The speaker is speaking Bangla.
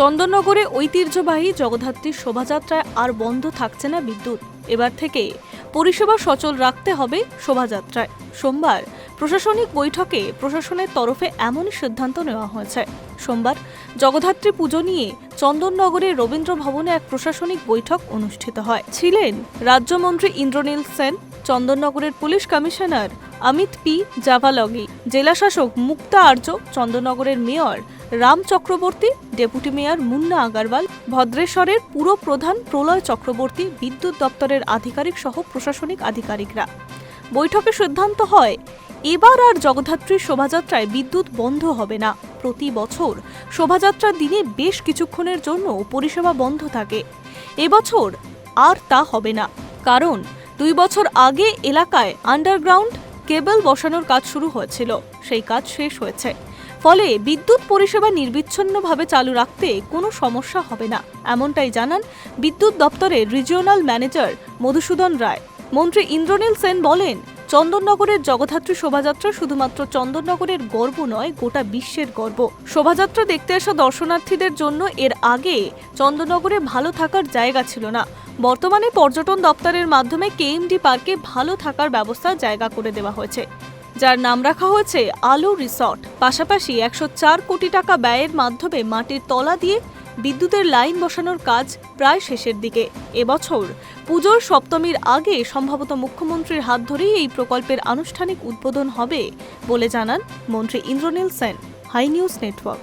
চন্দননগরে ঐতিহ্যবাহী জগদ্ধাত্রীর শোভাযাত্রায় আর বন্ধ থাকছে না বিদ্যুৎ। এবার থেকে পরিষেবা সচল রাখতে হবে শোভাযাত্রায়। সোমবার প্রশাসনিক বৈঠকে প্রশাসনের তরফে এমনই সিদ্ধান্ত নেওয়া হয়েছে। সোমবার জগদ্ধাত্রী পুজো নিয়ে চন্দননগরের রবীন্দ্র ভবনে এক প্রশাসনিক বৈঠক অনুষ্ঠিত হয়। ছিলেন রাজ্যমন্ত্রী Indranil Sen, চন্দননগরের police commissioner Amit P Javalgi জেলাশাসক Mukta Arya চন্দননগরের mayor Ram Chakraborty, deputy mayor Munna Agarwal, ভদ্রেশ্বরের পুর প্রধান প্রলয় চক্রবর্তী, বিদ্যুৎ দপ্তরের আধিকারিক সহ প্রশাসনিক আধিকারিকরা। বৈঠকে সিদ্ধান্ত হয়, এবার আর জগদ্ধাত্রীর শোভাযাত্রায় বিদ্যুৎ বন্ধ হবে না। প্রতি বছর শোভাযাত্রার দিনে বেশ কিছুক্ষণের জন্য পরিষেবা বন্ধ থাকে। এবছর আর তা হবে না। কারণ দুই বছর আগে এলাকায় আন্ডারগ্রাউন্ড কেবল বসানোর কাজ শুরু হয়েছিল, সেই কাজ শেষ হয়েছে। ফলে বিদ্যুৎ পরিষেবা নির্বিচ্ছিন্নভাবে চালু রাখতে কোনো সমস্যা হবে না, এমনটাই জানান বিদ্যুৎ দপ্তরের রিজিওনাল ম্যানেজার মধুসূদন রায়। মন্ত্রী ইন্দ্রনীল সেন বলেন চন্দননগরের জগদ্ধাত্রী শোভাযাত্রা শুধুমাত্র চন্দননগরের গর্ব নয়, গোটা বিশ্বের গর্ব। শোভাযাত্রা দেখতে আসা দর্শনার্থীদের জন্য এর আগে চন্দননগরে ভালো থাকার জায়গা ছিল না। বর্তমানে পর্যটন দপ্তরের মাধ্যমে কেএমডি পার্কে ভালো থাকার ব্যবস্থার জায়গা করে দেওয়া হয়েছে। যার নাম রাখা হয়েছে আলো রিসর্ট। পাশাপাশি একশো চার কোটি টাকা ব্যয়ের মাধ্যমে মাটির তলা দিয়ে বিদ্যুতের লাইন বসানোর কাজ প্রায় শেষের দিকে। এবছর পুজোর সপ্তমীর আগে সম্ভবত মুখ্যমন্ত্রীর হাত ধরেই এই প্রকল্পের আনুষ্ঠানিক উদ্বোধন হবে বলে জানান মন্ত্রী Indranil Sen, hi news network.